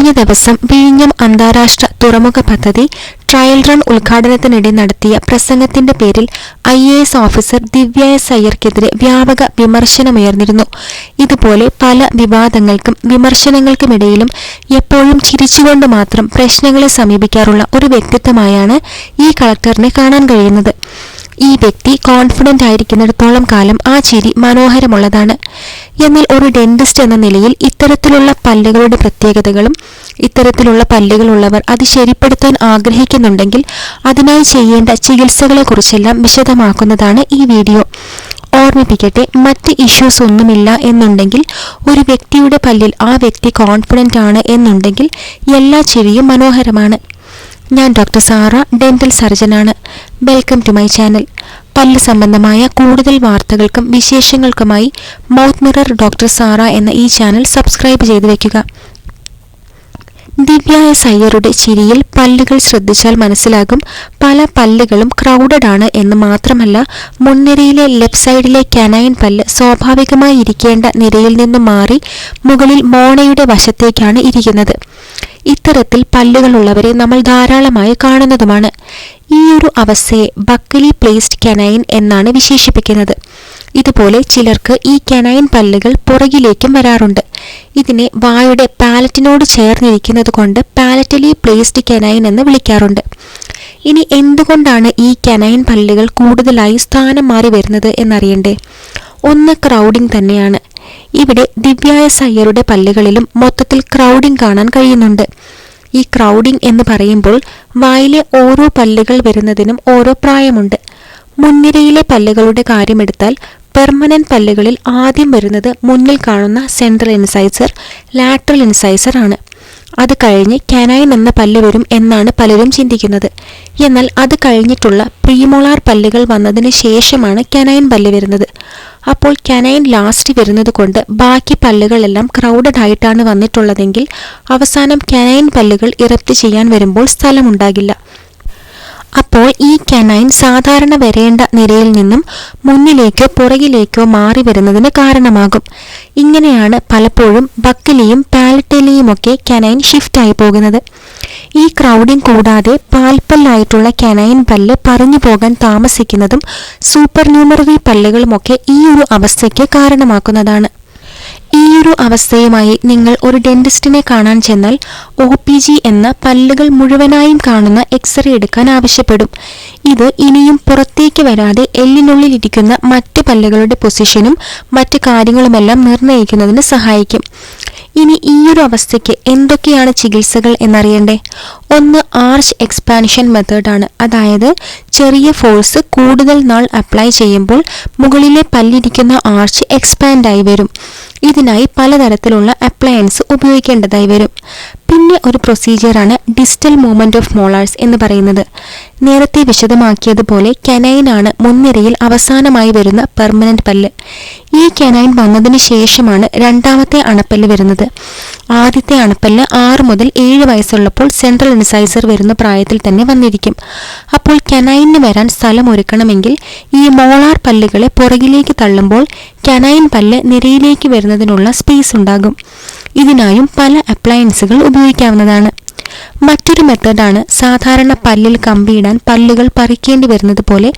കഴിഞ്ഞ ദിവസം വിഴിഞ്ഞം അന്താരാഷ്ട്ര തുറമുഖ പദ്ധതി ട്രയൽ റൺ ഉദ്ഘാടനത്തിനിടെ നടത്തിയ പ്രസംഗത്തിന്റെ പേരിൽ I A S officer Divya S അയ്യർക്കെതിരെ വ്യാപക വിമർശനമുയർന്നിരുന്നു. ഇതുപോലെ പല വിവാദങ്ങൾക്കും വിമർശനങ്ങൾക്കുമിടയിലും എപ്പോഴും ചിരിച്ചുകൊണ്ട് മാത്രം പ്രശ്നങ്ങളെ സമീപിക്കാറുള്ള ഒരു വ്യക്തിത്വമായാണ് ഈ കളക്ടറിനെ കാണാൻ കഴിയുന്നത്. ഈ വ്യക്തി കോൺഫിഡന്റ് ആയിരിക്കുന്നിടത്തോളം കാലം ആ ചിരി മനോഹരമുള്ളതാണ്. എന്നാൽ ഒരു ഡെന്റിസ്റ്റ് എന്ന നിലയിൽ ഇത്തരത്തിലുള്ള പല്ലുകളുടെ പ്രത്യേകതകളും ഇത്തരത്തിലുള്ള പല്ലുകളുള്ളവർ അത് ശരിപ്പെടുത്താൻ ആഗ്രഹിക്കുന്നുണ്ടെങ്കിൽ അതിനായി ചെയ്യേണ്ട ചികിത്സകളെക്കുറിച്ചെല്ലാം വിശദമാക്കുന്നതാണ് ഈ വീഡിയോ. ഓർമ്മിപ്പിക്കട്ടെ മറ്റ് ഇഷ്യൂസ് ഒന്നുമില്ല എന്നുണ്ടെങ്കിൽ ഒരു വ്യക്തിയുടെ പല്ലിൽ ആ വ്യക്തി കോൺഫിഡന്റ് ആണ് എന്നുണ്ടെങ്കിൽ എല്ലാ ചിരിയും മനോഹരമാണ്. ഞാൻ doctor Sara dental സർജനാണ്. Welcome to my channel. പല്ല് സംബന്ധമായ കൂടുതൽ വാർത്തകൾക്കും വിശേഷങ്ങൾക്കുമായി മൗത്ത് മിറർ ഡോക്ടർ സാറ എന്ന ഈ ചാനൽ സബ്സ്ക്രൈബ് ചെയ്തു വെക്കുക. ദിവ്യ എസ് ചിരിയിൽ പല്ലുകൾ ശ്രദ്ധിച്ചാൽ മനസ്സിലാകും പല പല്ലുകളും ക്രൗഡഡ് ആണ് എന്ന് മാത്രമല്ല മുൻനിരയിലെ ലെഫ്റ്റ് സൈഡിലെ കനൈൻ പല്ല് സ്വാഭാവികമായി ഇരിക്കേണ്ട നിരയിൽ നിന്നും മാറി മുകളിൽ മോണയുടെ വശത്തേക്കാണ് ഇരിക്കുന്നത്. ഇത്തരത്തിൽ പല്ലുകളുള്ളവരെ നമ്മൾ ധാരാളമായി കാണുന്നതുമാണ്. ഈ ഒരു അവസ്ഥയെ ബക്കലി പ്ലേസ്ഡ് കനൈൻ എന്നാണ് വിശേഷിപ്പിക്കുന്നത്. ഇതുപോലെ ചിലർക്ക് ഈ കനൈൻ പല്ലുകൾ പുറകിലേക്കും വരാറുണ്ട്. ഇതിനെ വായുടെ പാലറ്റിനോട് ചേർന്നിരിക്കുന്നത് കൊണ്ട് പാലറ്റലി പ്ലേസ്ഡ് കനൈൻ എന്ന് വിളിക്കാറുണ്ട്. ഇനി എന്തുകൊണ്ടാണ് ഈ കനൈൻ പല്ലുകൾ കൂടുതലായി സ്ഥാനം മാറി വരുന്നത് എന്നറിയണ്ടേ? ഒന്ന് ക്രൗഡിംഗ് തന്നെയാണ്. ഇവിടെ ദിവ്യായ സയ്യരുടെ പല്ലുകളിലും മൊത്തത്തിൽ ക്രൗഡിംഗ് കാണാൻ കഴിയുന്നുണ്ട്. ഈ ക്രൗഡിംഗ് എന്ന് പറയുമ്പോൾ വായിലെ ഓരോ പല്ലുകൾ വരുന്നതിനും ഓരോ പ്രായമുണ്ട്. മുൻനിരയിലെ പല്ലുകളുടെ കാര്യമെടുത്താൽ പെർമനന്റ് പല്ലുകളിൽ ആദ്യം വരുന്നത് മുന്നിൽ കാണുന്ന സെൻട്രൽ ഇൻസൈസർ ലാറ്ററൽ ഇൻസൈസർ ആണ്. അത് കഴിഞ്ഞ് കനൈൻ എന്ന പല്ല് വരും എന്നാണ് പലരും ചിന്തിക്കുന്നത്. എന്നാൽ അത് കഴിഞ്ഞിട്ടുള്ള പ്രീമോളാർ പല്ലുകൾ വന്നതിന് ശേഷമാണ് കനൈൻ പല്ല് വരുന്നത്. അപ്പോൾ കനൈൻ ലാസ്റ്റ് വരുന്നത് കൊണ്ട് ബാക്കി പല്ലുകളെല്ലാം ക്രൗഡഡ് ആയിട്ടാണ് വന്നിട്ടുള്ളതെങ്കിൽ അവസാനം കനൈൻ പല്ലുകൾ ഇറപ്റ്റ് ചെയ്യാൻ വരുമ്പോൾ സ്ഥലമുണ്ടാകില്ല. അപ്പോൾ ഈ കനൈൻ സാധാരണ വരേണ്ട നിരയിൽ നിന്നും മുന്നിലേക്കോ പുറകിലേക്കോ മാറി വരുന്നതിന് കാരണമാകും. ഇങ്ങനെയാണ് പലപ്പോഴും ബക്കലിയും പാലറ്റലിയുമൊക്കെ കനൈൻ ഷിഫ്റ്റായി പോകുന്നത്. ഈ ക്രൗഡിംഗ് കൂടാതെ പാൽപ്പല്ലായിട്ടുള്ള കനൈൻ പല്ല് പറഞ്ഞു പോകാൻ താമസിക്കുന്നതും സൂപ്പർ ന്യൂമററി പല്ലുകളുമൊക്കെ ഈ ഒരു അവസ്ഥയ്ക്ക് കാരണമാക്കുന്നതാണ്. ഈയൊരു അവസ്ഥയുമായി നിങ്ങൾ ഒരു ഡെന്റിസ്റ്റിനെ കാണാൻ ചെന്നാൽ ഒ പി ജി എന്ന പല്ലുകൾ മുഴുവനായും കാണുന്ന എക്സ്റേ എടുക്കാൻ ആവശ്യപ്പെടും. ഇത് ഇനിയും പുറത്തേക്ക് വരാതെ എല്ലിനുള്ളിൽ ഇരിക്കുന്ന മറ്റ് പല്ലുകളുടെ പൊസിഷനും മറ്റ് കാര്യങ്ങളുമെല്ലാം നിർണയിക്കുന്നതിന് സഹായിക്കും. ഇനി ഈയൊരു അവസ്ഥയ്ക്ക് എന്തൊക്കെയാണ് ചികിത്സകൾ എന്നറിയണ്ടേ? ഒന്ന് ആർച്ച് എക്സ്പാൻഷൻ മെത്തേഡാണ് അതായത് ചെറിയ ഫോഴ്സ് കൂടുതൽ നാൾ അപ്ലൈ ചെയ്യുമ്പോൾ മുകളിലെ പല്ലിരിക്കുന്ന ആർച്ച് എക്സ്പാൻഡായി വരും. ഇതിനായി പലതരത്തിലുള്ള അപ്ലയൻസ് ഉപയോഗിക്കേണ്ടതായി വരും. പിന്നെ ഒരു പ്രൊസീജിയറാണ് ഡിജിറ്റൽ മൂവ്മെന്റ് ഓഫ് മോളാഴ്സ് എന്ന് പറയുന്നത്. നേരത്തെ വിശദമാക്കിയതുപോലെ കനൈനാണ് മുൻനിരയിൽ അവസാനമായി വരുന്ന പെർമനന്റ് പല്ല്. ഈ കനൈൻ വന്നതിന് ശേഷമാണ് രണ്ടാമത്തെ അണപ്പല്ല് വരുന്നത്. ആദ്യത്തെ അണപ്പല്ല് ആറ് മുതൽ ഏഴ് വയസ്സുള്ളപ്പോൾ സെൻട്രൽ ഇൻസൈസർ വരുന്ന പ്രായത്തിൽ തന്നെ വന്നിരിക്കും. അപ്പോൾ കനൈനിന് വരാൻ സ്ഥലം ഒരുക്കണമെങ്കിൽ ഈ മോളാർ പല്ലുകളെ പുറകിലേക്ക് തള്ളുമ്പോൾ കനൈൻ പല്ല് നിരയിലേക്ക് വരുന്നതിനുള്ള സ്പേസ് ഉണ്ടാകും. ഇതിനായും പല അപ്ലയൻസുകൾ ഉപയോഗിക്കാവുന്നതാണ്. മറ്റൊരു മെത്തേഡാണ് സാധാരണ പല്ലിൽ കമ്പിയിടാൻ പല്ലുകൾ പറിക്കേണ്ടി വരുന്നത് പോലെ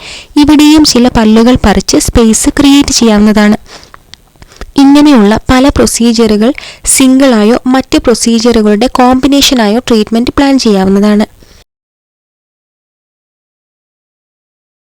ഇവിടെയും ചില പല്ലുകൾ പറിച്ച് സ്പേസ് ക്രിയേറ്റ് ചെയ്യാവുന്നതാണ്. ഇങ്ങനെയുള്ള പല പ്രൊസീജിയറുകൾ സിംഗിളായോ മറ്റ് പ്രൊസീജിയറുകളുടെ കോമ്പിനേഷനായോ ട്രീറ്റ്മെന്റ് പ്ലാൻ ചെയ്യാവുന്നതാണ്.